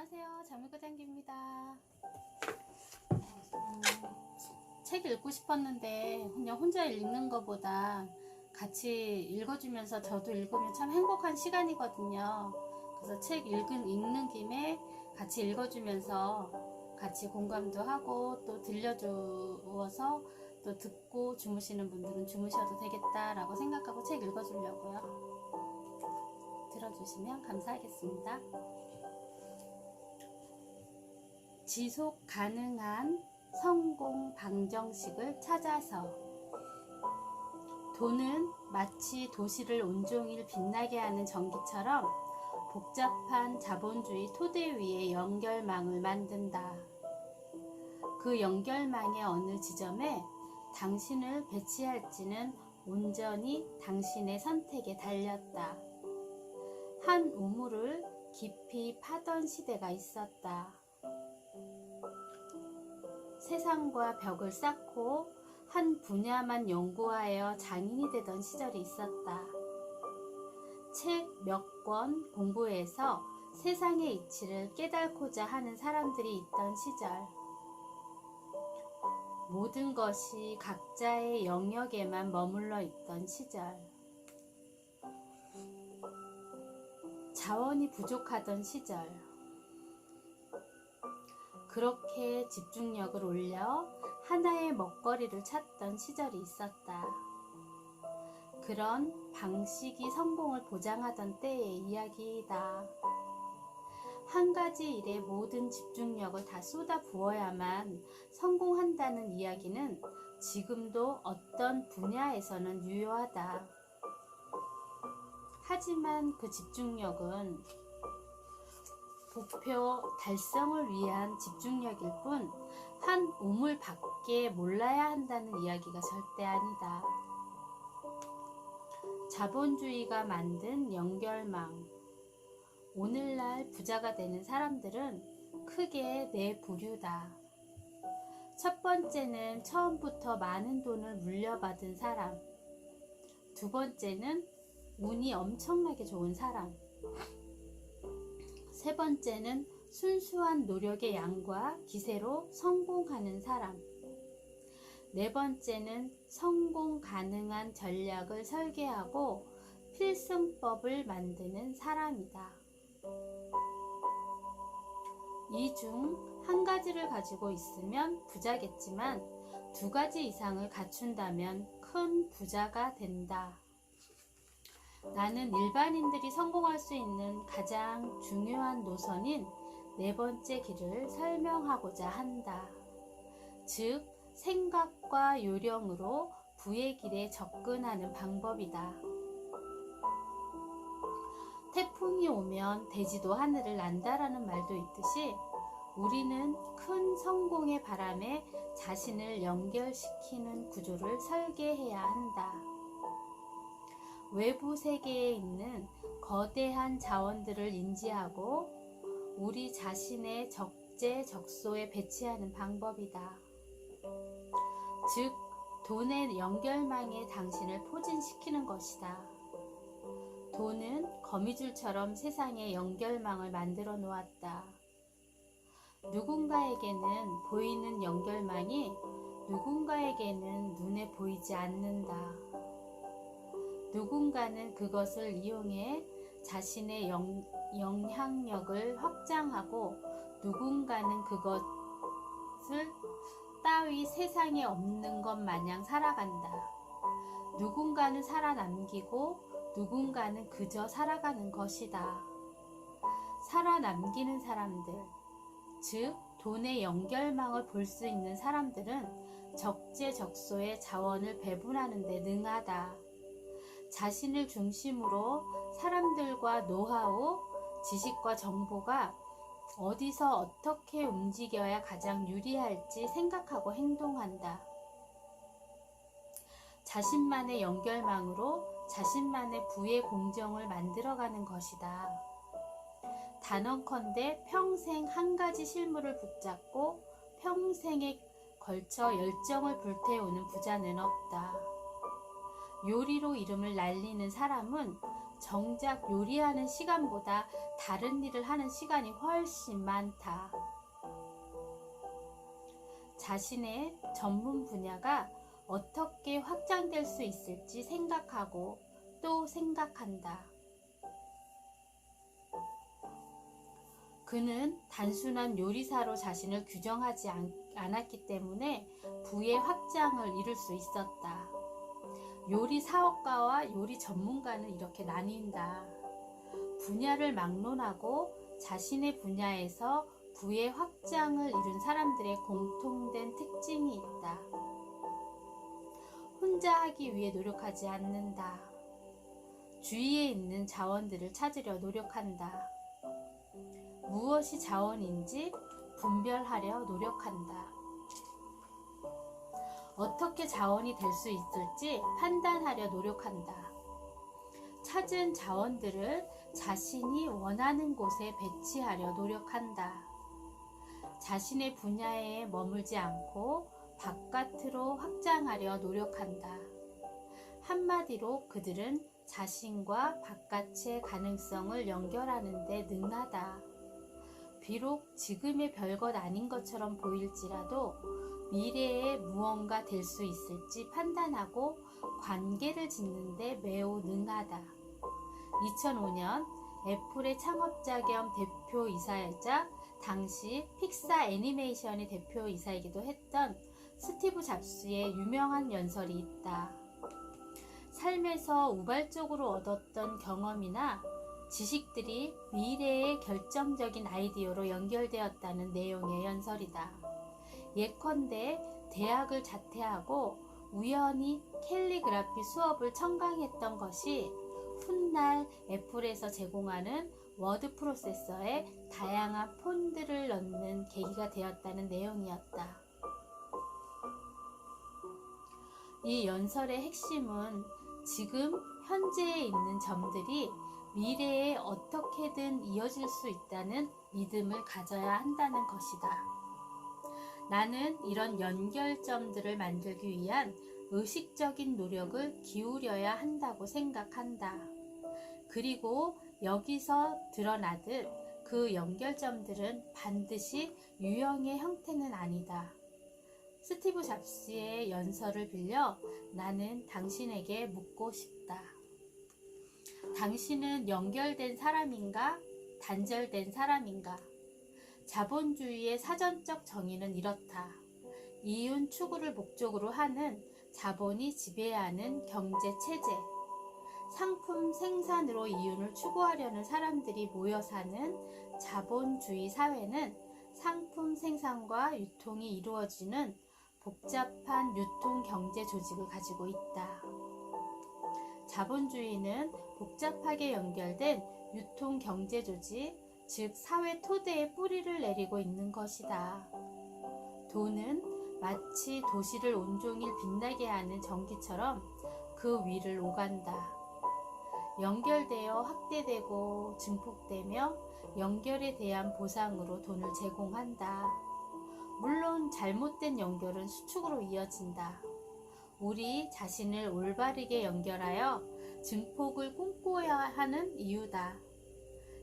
안녕하세요. 자물고장기입니다. 음, 책 읽고 싶었는데 그냥 혼자 읽는 것보다 같이 읽어주면서 저도 읽으면 참 행복한 시간이거든요. 그래서 책 읽은, 읽는 김에 같이 읽어주면서 같이 공감도 하고 또 들려주어서 또 듣고 주무시는 분들은 주무셔도 되겠다라고 생각하고 책 읽어주려고요. 들어주시면 감사하겠습니다. 지속 가능한 성공 방정식을 찾아서 돈은 마치 도시를 온종일 빛나게 하는 전기처럼 복잡한 자본주의 토대 위에 연결망을 만든다. 그 연결망의 어느 지점에 당신을 배치할지는 온전히 당신의 선택에 달렸다. 한 우물을 깊이 파던 시대가 있었다. 세상과 벽을 쌓고 한 분야만 연구하여 장인이 되던 시절이 있었다. 책 몇 권 공부해서 세상의 이치를 깨닫고자 하는 사람들이 있던 시절. 모든 것이 각자의 영역에만 머물러 있던 시절. 자원이 부족하던 시절. 그렇게 집중력을 올려 하나의 먹거리를 찾던 시절이 있었다. 그런 방식이 성공을 보장하던 때의 이야기이다. 한 가지 일에 모든 집중력을 다 쏟아 부어야만 성공한다는 이야기는 지금도 어떤 분야에서는 유효하다. 하지만 그 집중력은 목표 달성을 위한 집중력일 뿐, 한 우물 밖에 몰라야 한다는 이야기가 절대 아니다. 자본주의가 만든 연결망. 오늘날 부자가 되는 사람들은 크게 네 부류다. 첫 번째는 처음부터 많은 돈을 물려받은 사람. 두 번째는 운이 엄청나게 좋은 사람. 세 번째는 순수한 노력의 양과 기세로 성공하는 사람. 네 번째는 성공 가능한 전략을 설계하고 필승법을 만드는 사람이다. 이 중 한 가지를 가지고 있으면 부자겠지만 두 가지 이상을 갖춘다면 큰 부자가 된다. 나는 일반인들이 성공할 수 있는 가장 중요한 노선인 네 번째 길을 설명하고자 한다. 즉, 생각과 요령으로 부의 길에 접근하는 방법이다. 태풍이 오면 대지도 하늘을 난다라는 말도 있듯이 우리는 큰 성공의 바람에 자신을 연결시키는 구조를 설계해야 한다. 외부 세계에 있는 거대한 자원들을 인지하고 우리 자신의 적재적소에 배치하는 방법이다. 즉, 돈의 연결망에 당신을 포진시키는 것이다. 돈은 거미줄처럼 세상에 연결망을 만들어 놓았다. 누군가에게는 보이는 연결망이 누군가에게는 눈에 보이지 않는다. 누군가는 그것을 이용해 자신의 영, 영향력을 확장하고 누군가는 그것을 따위 세상에 없는 것 마냥 살아간다. 누군가는 살아남기고 누군가는 그저 살아가는 것이다. 살아남기는 사람들, 즉 돈의 연결망을 볼 수 있는 사람들은 적재적소의 자원을 배분하는 데 능하다. 자신을 중심으로 사람들과 노하우, 지식과 정보가 어디서 어떻게 움직여야 가장 유리할지 생각하고 행동한다. 자신만의 연결망으로 자신만의 부의 공정을 만들어가는 것이다. 단언컨대 평생 한 가지 실물을 붙잡고 평생에 걸쳐 열정을 불태우는 부자는 없다. 요리로 이름을 날리는 사람은 정작 요리하는 시간보다 다른 일을 하는 시간이 훨씬 많다. 자신의 전문 분야가 어떻게 확장될 수 있을지 생각하고 또 생각한다. 그는 단순한 요리사로 자신을 규정하지 않, 않았기 때문에 부의 확장을 이룰 수 있었다. 요리 사업가와 요리 전문가는 이렇게 나뉜다. 분야를 막론하고 자신의 분야에서 부의 확장을 이룬 사람들의 공통된 특징이 있다. 혼자 하기 위해 노력하지 않는다. 주위에 있는 자원들을 찾으려 노력한다. 무엇이 자원인지 분별하려 노력한다. 어떻게 자원이 될 수 있을지 판단하려 노력한다. 찾은 자원들을 자신이 원하는 곳에 배치하려 노력한다. 자신의 분야에 머물지 않고 바깥으로 확장하려 노력한다. 한마디로 그들은 자신과 바깥의 가능성을 연결하는 데 능하다. 비록 지금의 별것 아닌 것처럼 보일지라도 미래에 무언가 될 수 있을지 판단하고 관계를 짓는데 매우 능하다. 2005년 애플의 창업자 겸 대표이사이자 당시 픽사 애니메이션의 대표이사이기도 했던 스티브 잡스의 유명한 연설이 있다. 삶에서 우발적으로 얻었던 경험이나 지식들이 미래의 결정적인 아이디어로 연결되었다는 내용의 연설이다. 예컨대 대학을 자퇴하고 우연히 캘리그라피 수업을 청강했던 것이 훗날 애플에서 제공하는 워드 프로세서에 다양한 폰들을 넣는 계기가 되었다는 내용이었다. 이 연설의 핵심은 지금 현재에 있는 점들이 미래에 어떻게든 이어질 수 있다는 믿음을 가져야 한다는 것이다. 나는 이런 연결점들을 만들기 위한 의식적인 노력을 기울여야 한다고 생각한다. 그리고 여기서 드러나듯 그 연결점들은 반드시 유형의 형태는 아니다. 스티브 잡스의 연설을 빌려 나는 당신에게 묻고 싶다. 당신은 연결된 사람인가? 단절된 사람인가? 자본주의의 사전적 정의는 이렇다. 이윤 추구를 목적으로 하는 자본이 지배하는 경제 체제. 상품 생산으로 이윤을 추구하려는 사람들이 모여 사는 자본주의 사회는 상품 생산과 유통이 이루어지는 복잡한 유통 경제 조직을 가지고 있다. 자본주의는 복잡하게 연결된 유통 경제 조직, 즉 사회 토대에 뿌리를 내리고 있는 것이다. 돈은 마치 도시를 온종일 빛나게 하는 전기처럼 그 위를 오간다. 연결되어 확대되고 증폭되며 연결에 대한 보상으로 돈을 제공한다. 물론 잘못된 연결은 수축으로 이어진다. 우리 자신을 올바르게 연결하여 증폭을 꿈꿔야 하는 이유다.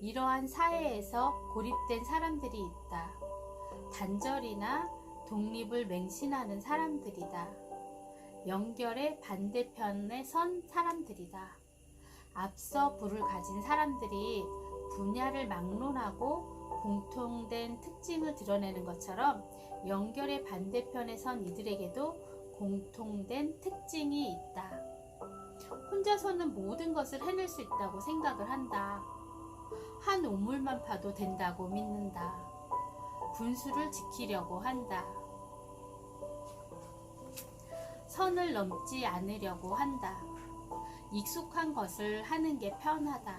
이러한 사회에서 고립된 사람들이 있다. 단절이나 독립을 맹신하는 사람들이다. 연결의 반대편에 선 사람들이다. 앞서 부를 가진 사람들이 분야를 막론하고 공통된 특징을 드러내는 것처럼 연결의 반대편에 선 이들에게도 공통된 특징이 있다. 혼자서는 모든 것을 해낼 수 있다고 생각을 한다. 한 우물만 파도 된다고 믿는다. 분수를 지키려고 한다. 선을 넘지 않으려고 한다. 익숙한 것을 하는 게 편하다.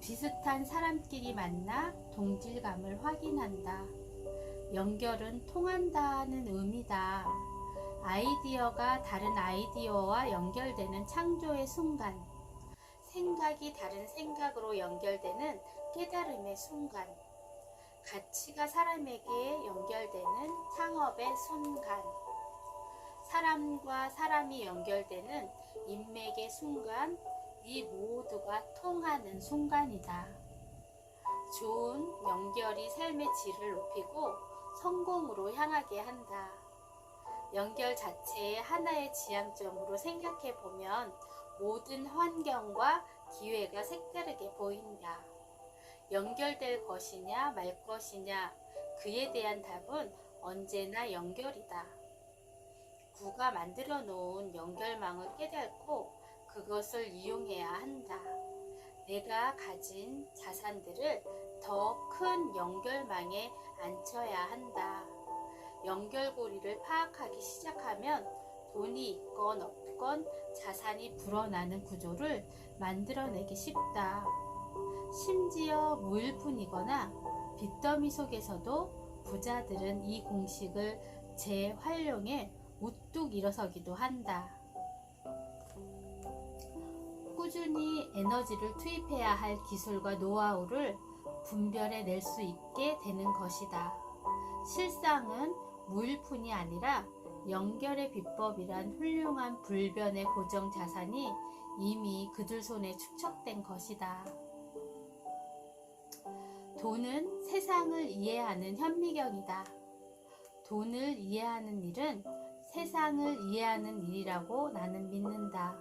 비슷한 사람끼리 만나 동질감을 확인한다. 연결은 통한다는 의미다. 아이디어가 다른 아이디어와 연결되는 창조의 순간. 생각이 다른 생각으로 연결되는 깨달음의 순간. 가치가 사람에게 연결되는 창업의 순간. 사람과 사람이 연결되는 인맥의 순간, 이 모두가 통하는 순간이다. 좋은 연결이 삶의 질을 높이고 성공으로 향하게 한다. 연결 자체의 하나의 지향점으로 생각해 보면 모든 환경과 기회가 색다르게 보인다. 연결될 것이냐 말 것이냐 그에 대한 답은 언제나 연결이다. 구가 만들어 놓은 연결망을 깨닫고 그것을 이용해야 한다. 내가 가진 자산들을 더 큰 연결망에 앉혀야 한다. 연결고리를 파악하기 시작하면 돈이 있건 없건 자산이 불어나는 구조를 만들어내기 쉽다. 심지어 무일푼이거나 빚더미 속에서도 부자들은 이 공식을 재활용해 우뚝 일어서기도 한다. 꾸준히 에너지를 투입해야 할 기술과 노하우를 분별해 낼 수 있게 되는 것이다. 실상은 무일푼이 아니라 연결의 비법이란 훌륭한 불변의 고정 자산이 이미 그들 손에 축적된 것이다. 돈은 세상을 이해하는 현미경이다. 돈을 이해하는 일은 세상을 이해하는 일이라고 나는 믿는다.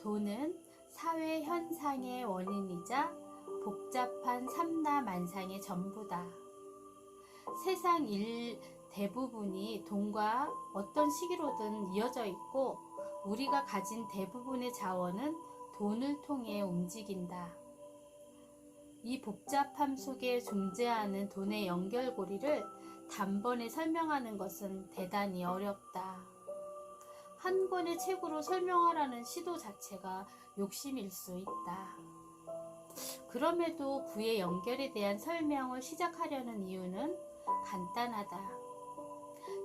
돈은 사회 현상의 원인이자 복잡한 삼라만상의 전부다. 세상 일 대부분이 돈과 어떤 시기로든 이어져 있고 우리가 가진 대부분의 자원은 돈을 통해 움직인다. 이 복잡함 속에 존재하는 돈의 연결고리를 단번에 설명하는 것은 대단히 어렵다. 한 권의 책으로 설명하라는 시도 자체가 욕심일 수 있다. 그럼에도 구의 연결에 대한 설명을 시작하려는 이유는 간단하다.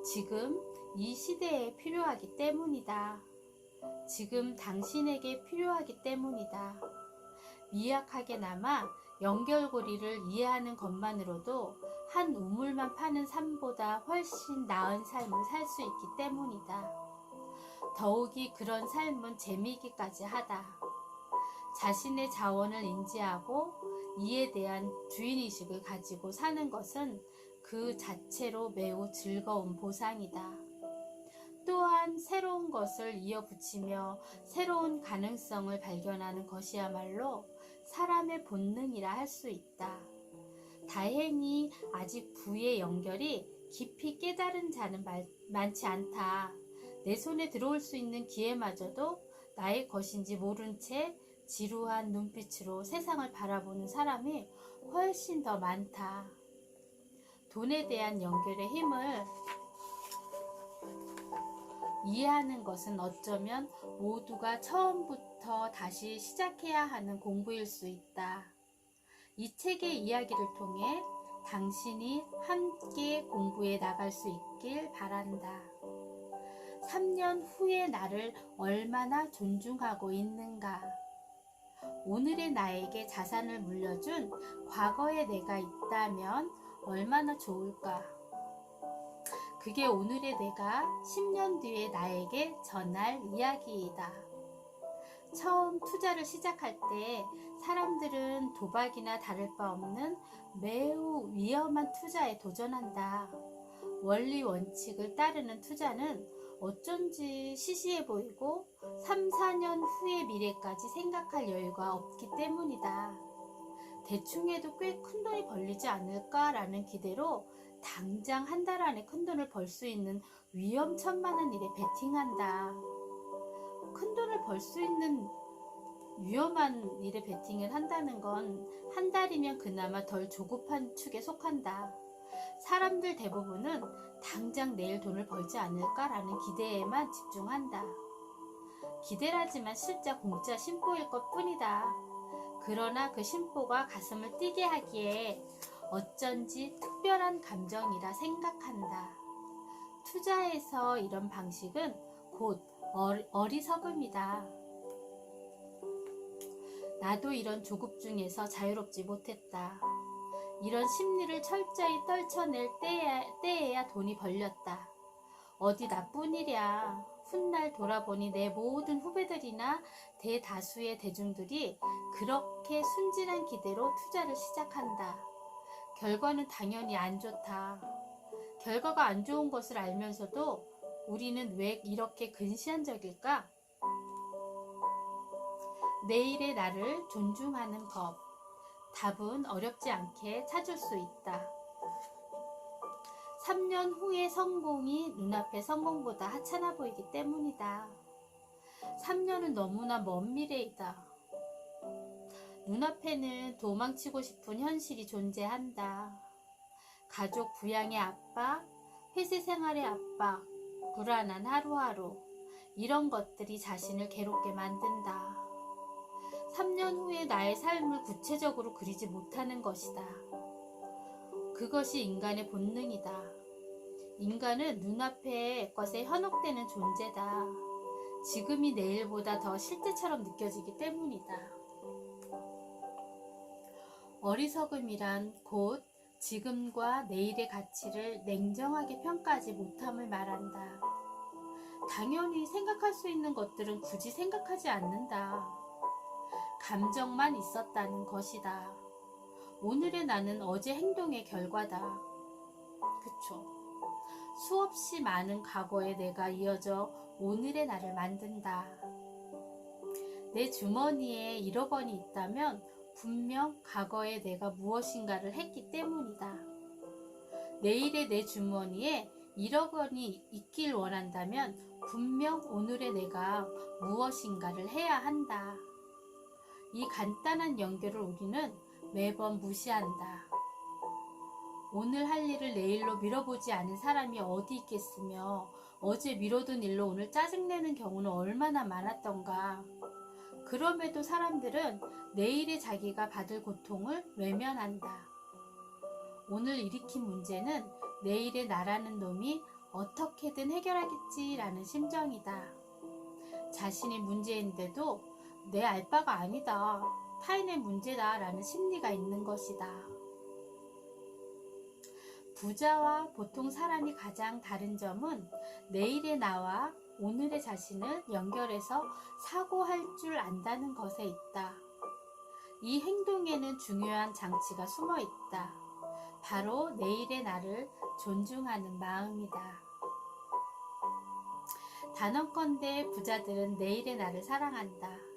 지금 이 시대에 필요하기 때문이다. 지금 당신에게 필요하기 때문이다. 미약하게나마 연결고리를 이해하는 것만으로도 한 우물만 파는 삶보다 훨씬 나은 삶을 살 수 있기 때문이다. 더욱이 그런 삶은 재미있기까지 하다. 자신의 자원을 인지하고 이에 대한 주인의식을 가지고 사는 것은 그 자체로 매우 즐거운 보상이다. 또한 새로운 것을 이어붙이며 새로운 가능성을 발견하는 것이야말로 사람의 본능이라 할 수 있다. 다행히 아직 부의 연결이 깊이 깨달은 자는 말, 많지 않다. 내 손에 들어올 수 있는 기회마저도 나의 것인지 모른 채 지루한 눈빛으로 세상을 바라보는 사람이 훨씬 더 많다. 돈에 대한 연결의 힘을 이해하는 것은 어쩌면 모두가 처음부터 다시 시작해야 하는 공부일 수 있다. 이 책의 이야기를 통해 당신이 함께 공부해 나갈 수 있길 바란다. 3년 후의 나를 얼마나 존중하고 있는가? 오늘의 나에게 자산을 물려준 과거의 내가 있다면 얼마나 좋을까? 그게 오늘의 내가 10년 뒤에 나에게 전할 이야기이다. 처음 투자를 시작할 때 사람들은 도박이나 다를 바 없는 매우 위험한 투자에 도전한다. 원리 원칙을 따르는 투자는 어쩐지 시시해 보이고 3, 4년 후의 미래까지 생각할 여유가 없기 때문이다. 대충 해도 꽤 큰 돈이 벌리지 않을까라는 기대로 당장 한 달 안에 큰 돈을 벌 수 있는 위험천만한 일에 베팅한다. 큰 돈을 벌 수 있는 위험한 일에 베팅을 한다는 건 한 달이면 그나마 덜 조급한 축에 속한다. 사람들 대부분은 당장 내일 돈을 벌지 않을까라는 기대에만 집중한다. 기대라지만 실제 공짜 심보일 것 뿐이다. 그러나 그 심보가 가슴을 뛰게 하기에 어쩐지 특별한 감정이라 생각한다. 투자에서 이런 방식은 곧 어리석음이다. 나도 이런 조급 중에서 자유롭지 못했다. 이런 심리를 철저히 떨쳐낼 때에, 때에야 돈이 벌렸다. 어디 일이야. 훗날 돌아보니 내 모든 후배들이나 대다수의 대중들이 그렇게 순진한 기대로 투자를 시작한다. 결과는 당연히 안 좋다. 결과가 안 좋은 것을 알면서도 우리는 왜 이렇게 근시안적일까? 내일의 나를 존중하는 법. 답은 어렵지 않게 찾을 수 있다. 3년 후의 성공이 눈앞의 성공보다 하찮아 보이기 때문이다. 3년은 너무나 먼 미래이다. 눈앞에는 도망치고 싶은 현실이 존재한다. 가족 부양의 압박, 회사 생활의 압박, 불안한 하루하루, 이런 것들이 자신을 괴롭게 만든다. 3년 후에 나의 삶을 구체적으로 그리지 못하는 것이다. 그것이 인간의 본능이다. 인간은 눈앞의 것에 현혹되는 존재다. 지금이 내일보다 더 실제처럼 느껴지기 때문이다. 어리석음이란 곧 지금과 내일의 가치를 냉정하게 평가하지 못함을 말한다. 당연히 생각할 수 있는 것들은 굳이 생각하지 않는다. 감정만 있었다는 것이다. 오늘의 나는 어제 행동의 결과다. 그쵸. 수없이 많은 과거의 내가 이어져 오늘의 나를 만든다. 내 주머니에 1억 원이 있다면 분명 과거의 내가 무엇인가를 했기 때문이다. 내일의 내 주머니에 1억 원이 있길 원한다면 분명 오늘의 내가 무엇인가를 해야 한다. 이 간단한 연결을 우리는 매번 무시한다. 오늘 할 일을 내일로 미뤄보지 않은 사람이 어디 있겠으며 어제 미뤄둔 일로 오늘 짜증내는 경우는 얼마나 많았던가. 그럼에도 사람들은 내일의 자기가 받을 고통을 외면한다. 오늘 일으킨 문제는 내일의 나라는 놈이 어떻게든 해결하겠지라는 심정이다. 자신이 문제인데도 내 알바가 아니다. 타인의 문제다 라는 심리가 있는 것이다. 부자와 보통 사람이 가장 다른 점은 내일의 나와 오늘의 자신을 연결해서 사고할 줄 안다는 것에 있다. 이 행동에는 중요한 장치가 숨어 있다. 바로 내일의 나를 존중하는 마음이다. 단언컨대 부자들은 내일의 나를 사랑한다.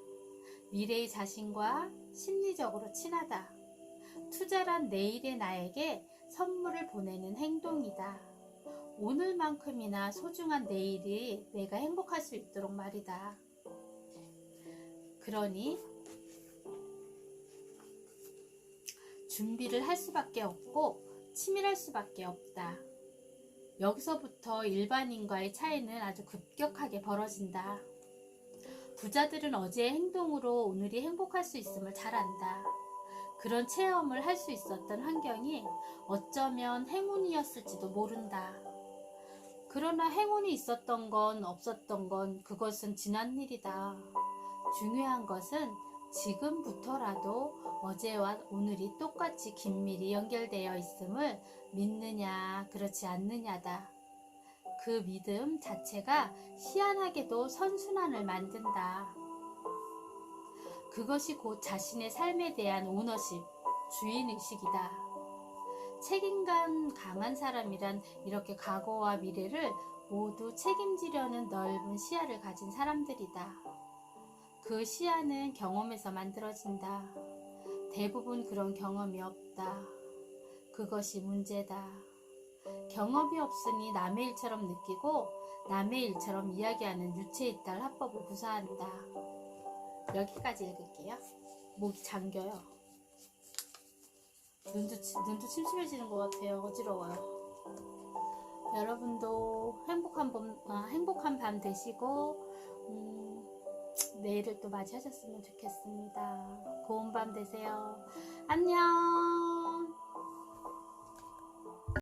미래의 자신과 심리적으로 친하다. 투자란 내일의 나에게 선물을 보내는 행동이다. 오늘만큼이나 소중한 내일이 내가 행복할 수 있도록 말이다. 그러니 준비를 할 수밖에 없고 치밀할 수밖에 없다. 여기서부터 일반인과의 차이는 아주 급격하게 벌어진다. 부자들은 어제의 행동으로 오늘이 행복할 수 있음을 잘 안다. 그런 체험을 할 수 있었던 환경이 어쩌면 행운이었을지도 모른다. 그러나 행운이 있었던 건 없었던 건 그것은 지난 일이다. 중요한 것은 지금부터라도 어제와 오늘이 똑같이 긴밀히 연결되어 있음을 믿느냐, 그렇지 않느냐다. 그 믿음 자체가 희한하게도 선순환을 만든다. 그것이 곧 자신의 삶에 대한 오너십, 주인의식이다. 책임감 강한 사람이란 이렇게 과거와 미래를 모두 책임지려는 넓은 시야를 가진 사람들이다. 그 시야는 경험에서 만들어진다. 대부분 그런 경험이 없다. 그것이 문제다. 경험이 없으니 남의 일처럼 느끼고 남의 일처럼 이야기하는 유체이탈 합법을 구사한다. 여기까지 읽을게요. 목이 잠겨요. 눈도, 치- 눈도 침침해지는 것 같아요. 어지러워요. 여러분도 행복한 밤, 아, 행복한 밤 되시고, 음, 내일을 또 맞이하셨으면 좋겠습니다. 고운 밤 되세요. 안녕!